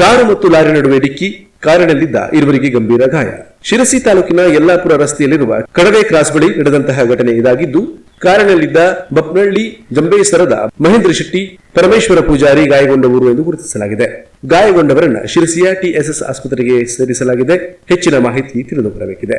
Car ಮತ್ತು lorry ನಡುವೆ ಡಿಕ್ಕಿ ಕಾರಿನಲ್ಲಿದ್ದ ಇರುವರಿಗೆ ಗಂಭೀರ ಗಾಯ. ಶಿರಸಿ ತಾಲೂಕಿನ ಯಲ್ಲಾಪುರ ರಸ್ತೆಯಲ್ಲಿರುವ ಕಡವೆ ಕ್ರಾಸ್ ಬಳಿ ನಡೆದಂತಹ ಘಟನೆ ಇದಾಗಿದ್ದು, ಕಾರಿನಲ್ಲಿದ್ದ ಬಪ್ನಳ್ಳಿ ಜಂಬೇಸರದ ಮಹೇಂದ್ರ ಶೆಟ್ಟಿ, ಪರಮೇಶ್ವರ ಪೂಜಾರಿ ಗಾಯಗೊಂಡವರು ಎಂದು ಗುರುತಿಸಲಾಗಿದೆ. ಗಾಯಗೊಂಡವರನ್ನ ಶಿರಸಿಯ ಟಿಎಸ್ಎಸ್ ಆಸ್ಪತ್ರೆಗೆ ಸೇರಿಸಲಾಗಿದೆ. ಹೆಚ್ಚಿನ ಮಾಹಿತಿ ತಿಳಿದು ಬರಬೇಕಿದೆ.